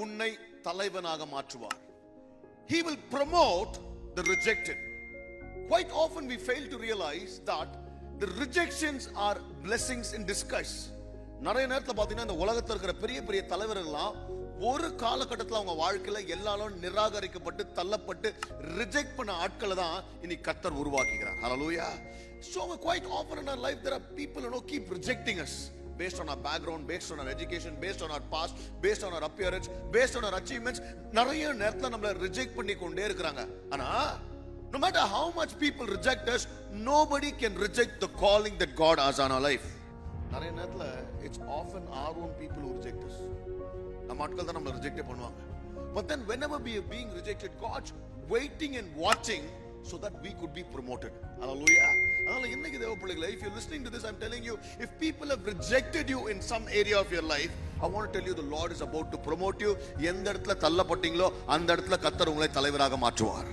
உன்னை தலைவனாக மாற்றுவார் he will promote the rejected quite often we fail to realize that the rejections are blessings in disguise நிறைய நேரத்தில் பார்த்தீங்கன்னா இந்த உலகத்தில் இருக்கிற பெரிய பெரிய தலைவர்கள்லாம் ஒரு காலகட்டத்தில் அவங்க வாழ்க்கையில் எல்லாரும் நிராகரிக்கப்பட்டு தள்ளப்பட்டு ரிஜெக்ட் பண்ண ஆட்களை தான் இனி கத்தர் உருவாக்குகிறார் ஹலோயா so Kuwait offer in life there are people no keep rejecting us based on our background based on our education based on our past based on our appearance based on our achievements நிறைய நேரத்தில் நம்மளை reject பண்ணி கொண்டே இருக்கிறாங்க ஆனா no matter how much people reject us nobody can reject the calling that god has on our life நிறைய நேரத்தில் it's often our own people who reject us நம்ம ஆட்கள் தான் நம்மளை ரிஜெக்டே பண்ணுவாங்க but then whenever we are being rejected god's waiting and watching so that we could be promoted hallelujah அதனால என்ன பிள்ளைகளே if you're listening to this i'm telling you if people have rejected you in some area of your life i want to tell you the lord is about to promote you எந்த இடத்துல தள்ளப்பட்டீங்களோ அந்த இடத்துல கத்தர் உங்களை தலைவராக மாற்றுவார்